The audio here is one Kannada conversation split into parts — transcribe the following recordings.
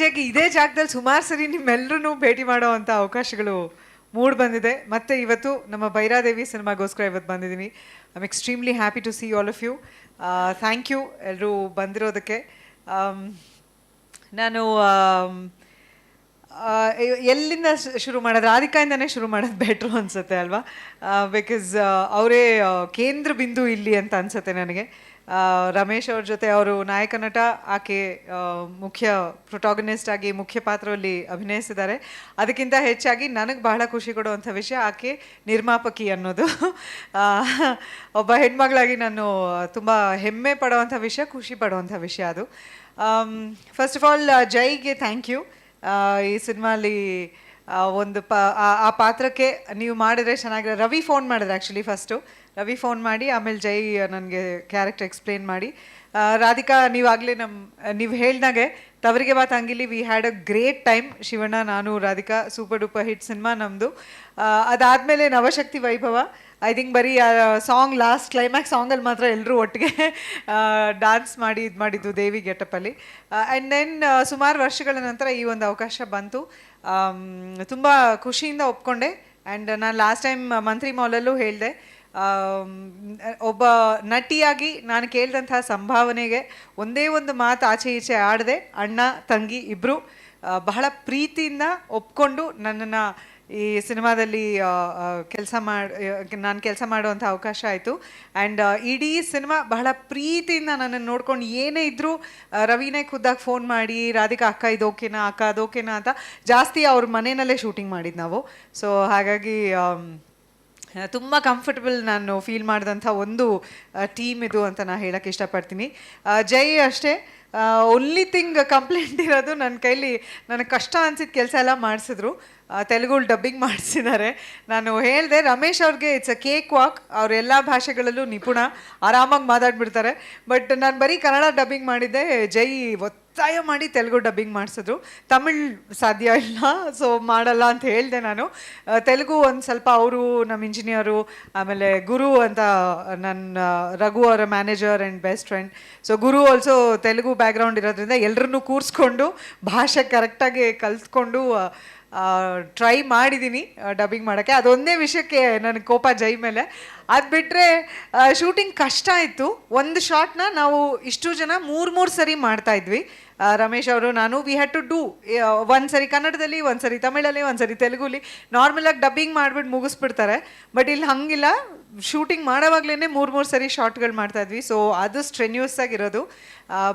ಇದೇ ಜಾಗದಲ್ಲಿ ಸುಮಾರು ಸರಿ ನಿಮ್ಮೆಲ್ಲರೂ ಭೇಟಿ ಮಾಡೋ ಅವಕಾಶಗಳು ಮೂಡ್ ಬಂದಿದೆ. ಮತ್ತೆ ಇವತ್ತು ನಮ್ಮ ಭೈರಾದೇವಿ ಸಿನಿಮಾಗೋಸ್ಕರ ಇವತ್ತು ಬಂದಿದ್ದೀನಿ am extremely happy to see all of you thank you ಎಲ್ಲರೂ ಬಂದಿರೋದಕ್ಕೆ. ನಾನು ಎಲ್ಲಿಂದ ಶುರು ಮಾಡೋದು? ರಾಧಿಕಾಯಿಂದನೇ ಶುರು ಮಾಡೋದು ಬೆಟ್ರು ಅನಿಸುತ್ತೆ ಅಲ್ವಾ? ಬಿಕಾಸ್ ಅವರೇ ಕೇಂದ್ರ ಬಿಂದು ಇಲ್ಲಿ ಅಂತ ಅನಿಸುತ್ತೆ ನನಗೆ. ರಮೇಶ್ ಅವ್ರ ಜೊತೆ ಅವರು ನಾಯಕ ನಟ, ಆಕೆ ಮುಖ್ಯ ಪ್ರೊಟಾಗನಿಸ್ಟ್ ಆಗಿ ಮುಖ್ಯ ಪಾತ್ರದಲ್ಲಿ ಅಭಿನಯಿಸಿದ್ದಾರೆ. ಅದಕ್ಕಿಂತ ಹೆಚ್ಚಾಗಿ ನನಗೆ ಬಹಳ ಖುಷಿ ಕೊಡುವಂಥ ವಿಷಯ ಆಕೆ ನಿರ್ಮಾಪಕಿ ಅನ್ನೋದು. ಒಬ್ಬ ಹೆಣ್ಮಗಳಾಗಿ ನಾನು ತುಂಬ ಹೆಮ್ಮೆ ಪಡುವಂಥ ವಿಷಯ, ಖುಷಿ ಪಡುವಂಥ ವಿಷಯ ಅದು. ಫಸ್ಟ್ ಆಫ್ ಆಲ್ ಜೈಗೆ ಥ್ಯಾಂಕ್ ಯು ಈ ಸಿನಿಮಾಲಿ ಒಂದು ಪಾ, ಆ- ಪಾತ್ರಕ್ಕೆ ನೀವು ಮಾಡಿದ್ರೆ ಚೆನ್ನಾಗಿರೋ, ರವಿ ಫೋನ್ ಮಾಡಿದ್ರೆ ಆ್ಯಕ್ಚುಲಿ ಫಸ್ಟು ರವಿ ಫೋನ್ ಮಾಡಿ, ಆಮೇಲೆ ಜೈ ನನಗೆ ಕ್ಯಾರೆಕ್ಟರ್ ಎಕ್ಸ್ಪ್ಲೇನ್ ಮಾಡಿ. ರಾಧಿಕಾ, ನೀವಾಗಲೇ ನಮ್ಮ ನೀವು ಹೇಳ್ದಾಗೆ ತವರಿಗೆ ಬಾತ್ ಹಂಗಿಲಿ we had a great time Shivanna, ನಾನು, Radhika super duper hit cinema ನಮ್ಮದು ಅದಾದಮೇಲೆ ನವಶಕ್ತಿ ವೈಭವ. ಐ ಥಿಂಕ್ ಬರೀ ಸಾಂಗ್ ಲಾಸ್ಟ್ ಕ್ಲೈಮ್ಯಾಕ್ಸ್ ಸಾಂಗಲ್ಲಿ ಮಾತ್ರ ಎಲ್ಲರೂ ಒಟ್ಟಿಗೆ ಡಾನ್ಸ್ ಮಾಡಿ, ಇದು ಮಾಡಿದ್ದು ದೇವಿ ಗೆಟಪಲ್ಲಿ ಆ್ಯಂಡ್ ದೆನ್ ಸುಮಾರು ವರ್ಷಗಳ ನಂತರ ಈ ಒಂದು ಅವಕಾಶ ಬಂತು. ತುಂಬ ಖುಷಿಯಿಂದ ಒಪ್ಕೊಂಡೆ. ಆ್ಯಂಡ್ ನಾನು ಲಾಸ್ಟ್ ಟೈಮ್ ಮಂತ್ರಿ ಮಾಲಲ್ಲೂ ಹೇಳಿದೆ ಒಬ್ಬ ನಟಿಯಾಗಿ ನಾನು ಕೇಳಿದಂತಹ ಸಂಭಾವನೆಗೆ ಒಂದೇ ಒಂದು ಮಾತು ಆಚೆ ಈಚೆ ಆಡದೆ ಅಣ್ಣ, ತಂಗಿ ಇಬ್ಬರು ಬಹಳ ಪ್ರೀತಿಯಿಂದ ಒಪ್ಕೊಂಡು ನನ್ನನ್ನು ಈ ಸಿನಿಮಾದಲ್ಲಿ ಕೆಲಸ ಮಾಡಿ ನಾನು ಕೆಲಸ ಮಾಡುವಂಥ ಅವಕಾಶ ಆಯಿತು. ಆ್ಯಂಡ್ ಇಡೀ ಸಿನಿಮಾ ಬಹಳ ಪ್ರೀತಿಯಿಂದ ನನ್ನನ್ನು ನೋಡ್ಕೊಂಡು ಏನೇ ಇದ್ದರೂ ರವಿನೇ ಖುದ್ದಾಗಿ ಫೋನ್ ಮಾಡಿ, ರಾಧಿಕಾ ಅಕ್ಕ ಇದು ಓಕೆನಾ, ಅಕ್ಕ ಅದು ಓಕೆನಾ ಅಂತ ಜಾಸ್ತಿ ಅವ್ರ ಮನೆಯಲ್ಲೇ ಶೂಟಿಂಗ್ ಮಾಡಿದ್ದು ನಾವು. ಸೊ ಹಾಗಾಗಿ ತುಂಬ ಕಂಫರ್ಟಬಲ್ ನಾನು ಫೀಲ್ ಮಾಡಿದಂಥ ಒಂದು ಟೀಮ್ ಇದು ಅಂತ ನಾನು ಹೇಳೋಕ್ಕೆ ಇಷ್ಟಪಡ್ತೀನಿ. ಜೈ ಅಷ್ಟೇ. ಓನ್ಲಿ ಥಿಂಗ್ ಕಂಪ್ಲೇಂಟ್ ಇರೋದು ನನ್ನ ಕೈಲಿ ನನಗೆ ಕಷ್ಟ ಅನ್ಸಿದ ಕೆಲಸ ಎಲ್ಲ ಮಾಡಿಸಿದ್ರು. ತೆಲುಗು ಡಬ್ಬಿಂಗ್ ಮಾಡಿಸಿದ್ದಾರೆ. ನಾನು ಹೇಳಿದೆ, ರಮೇಶ್ ಅವ್ರಿಗೆ ಇಟ್ಸ್ ಅ ಕೇಕ್ ವಾಕ್ ಅವ್ರ ಎಲ್ಲ ಭಾಷೆಗಳಲ್ಲೂ ನಿಪುಣ. ಆರಾಮಾಗಿ ಮಾತಾಡ್ಬಿಡ್ತಾರೆ. ಬಟ್ ನಾನು ಬರೀ ಕನ್ನಡ ಡಬ್ಬಿಂಗ್ ಮಾಡಿದ್ದೆ, ಜೈ ಒತ್ತಾಯ ಮಾಡಿ ತೆಲುಗು ಡಬ್ಬಿಂಗ್ ಮಾಡಿಸಿದ್ರು. ತಮಿಳ್ ಸಾಧ್ಯ ಇಲ್ಲ ಸೊ ಮಾಡಲ್ಲ ಅಂತ ಹೇಳಿದೆ ನಾನು. ತೆಲುಗು ಒಂದು ಸ್ವಲ್ಪ ಅವರು ನಮ್ಮ ಇಂಜಿನಿಯರು, ಆಮೇಲೆ ಗುರು ಅಂತ ನನ್ನ ರಘು ಅವರ manager and best friend. So Guru also Telugu background ಇರೋದ್ರಿಂದ ಎಲ್ಲರನ್ನೂ ಕೂರಿಸ್ಕೊಂಡು, ಭಾಷೆ ಕರೆಕ್ಟಾಗಿ ಕಲ್ತ್ಕೊಂಡು ಟ್ರೈ ಮಾಡಿದ್ದೀನಿ ಡಬ್ಬಿಂಗ್ ಮಾಡೋಕ್ಕೆ. ಅದೊಂದೇ ವಿಷಯಕ್ಕೆ ನನಗೆ ಕೋಪ ಜೈ ಮೇಲೆ. ಅದು ಬಿಟ್ಟರೆ ಶೂಟಿಂಗ್ ಕಷ್ಟ ಇತ್ತು ಒಂದು ಶಾಟ್ನ ನಾವು ಇಷ್ಟು ಜನ ಮೂರು ಮೂರು ಸರಿ ಮಾಡ್ತಾ ಇದ್ವಿ. ರಮೇಶ್ ಅವರು, ನಾನು ವಿ ಹ್ಯಾಡ್ ಟು ಡೂ ಒಂದು ಸರಿ ಕನ್ನಡದಲ್ಲಿ, ಒಂದು ಸರಿ ತಮಿಳಲ್ಲಿ, ಒಂದು ಸರಿ ತೆಲುಗುಲಿ. ನಾರ್ಮಲಾಗಿ ಡಬ್ಬಿಂಗ್ ಮಾಡಿಬಿಟ್ಟು ಮುಗಿಸ್ಬಿಡ್ತಾರೆ. ಬಟ್ ಇಲ್ಲಿ ಹಂಗಿಲ್ಲ. ಶೂಟಿಂಗ್ ಮಾಡೋವಾಗ್ಲೇ ಮೂರು ಮೂರು ಸರಿ ಶಾರ್ಟ್ಗಳು ಮಾಡ್ತಾ ಇದ್ವಿ. ಸೊ ಅದು ಸ್ಟ್ರೆನ್ಯೂಸ್ ಆಗಿರೋದು.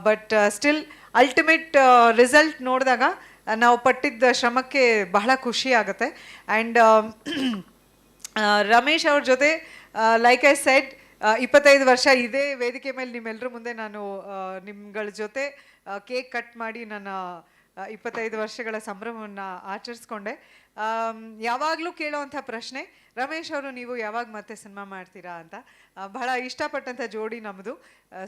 ಬಟ್ ಸ್ಟಿಲ್ ಅಲ್ಟಿಮೇಟ್ ರಿಸಲ್ಟ್ ನೋಡಿದಾಗ ನಾವು ಪಟ್ಟಿದ್ದ ಶ್ರಮಕ್ಕೆ ಬಹಳ ಖುಷಿ ಆಗುತ್ತೆ. ಆ್ಯಂಡ್ ರಮೇಶ್ ಅವ್ರ ಜೊತೆ ಲೈಕ್ ಐ ಸೆಡ್ ಇಪ್ಪತ್ತೈದು ವರ್ಷ ಇದೇ ವೇದಿಕೆ ಮೇಲೆ ನಿಮ್ಮೆಲ್ಲರ ಮುಂದೆ ನಾನು ನಿಮ್ಗಳ ಜೊತೆ ಕೇಕ್ ಕಟ್ ಮಾಡಿ ನನ್ನ ಇಪ್ಪತ್ತೈದು ವರ್ಷಗಳ ಸಂಭ್ರಮವನ್ನು ಆಚರಿಸ್ಕೊಂಡೆ. ಯಾವಾಗಲೂ ಕೇಳೋವಂಥ ಪ್ರಶ್ನೆ, ರಮೇಶ್ ಅವರು ನೀವು ಯಾವಾಗ ಮತ್ತೆ ಸಿನಿಮಾ ಮಾಡ್ತೀರಾ ಅಂತ. ಬಹಳ ಇಷ್ಟಪಟ್ಟಂಥ ಜೋಡಿ ನಮ್ಮದು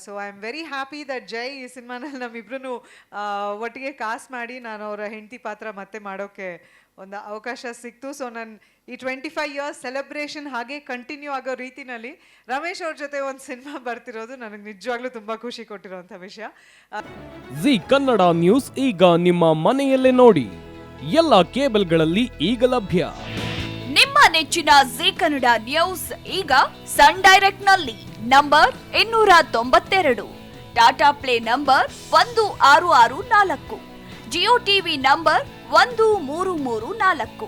so I am very happy that Jai ಈ ಸಿನಿಮಾನಲ್ಲಿ ನಮ್ಮಿಬ್ರು ಒಟ್ಟಿಗೆ ಕಾಸ್ ಮಾಡಿ ನಾನು ಅವರ ಹೆಂಡತಿ ಪಾತ್ರ ಮತ್ತೆ ಮಾಡೋಕ್ಕೆ ಒಂದು ಅವಕಾಶ ಸಿಕ್ತು. ಸೊ ನಾನು ಈ ಟ್ವೆಂಟಿ ಫೈವ್ ಇಯರ್ಸ್ ಸೆಲೆಬ್ರೇಷನ್ ಹಾಗೆ ಕಂಟಿನ್ಯೂ ಆಗೋ ರೀತಿನಲ್ಲಿ ರಮೇಶ್ ಅವ್ರ ಜೊತೆ ಒಂದು ಸಿನಿಮಾ ಬರ್ತಿರೋದು ನನಗೆ ನಿಜವಾಗ್ಲೂ ತುಂಬ ಖುಷಿ ಕೊಟ್ಟಿರೋಂಥ ವಿಷಯ. ಜಿ ಕನ್ನಡ ನ್ಯೂಸ್ ಈಗ ನಿಮ್ಮ ಮನೆಯಲ್ಲೇ ನೋಡಿ. ಎಲ್ಲ ಕೇಬಲ್ಗಳಲ್ಲಿ ಈಗ ಲಭ್ಯ. ನಿಮ್ಮ ನೆಚ್ಚಿನ ಜಿ ಕನ್ನಡ ನ್ಯೂಸ್ ಈಗ ಸನ್ ಡೈರೆಕ್ಟ್ನಲ್ಲಿ ನಂಬರ್ ಇನ್ನೂರ ತೊಂಬತ್ತೆರಡು ಟಾಟಾ ಪ್ಲೇ ನಂಬರ್ ಒಂದು ಆರು ಆರು ನಾಲ್ಕು ಜಿಯೋ ಟಿವಿ ನಂಬರ್ ಒಂದು ಮೂರು ಮೂರು ನಾಲ್ಕು.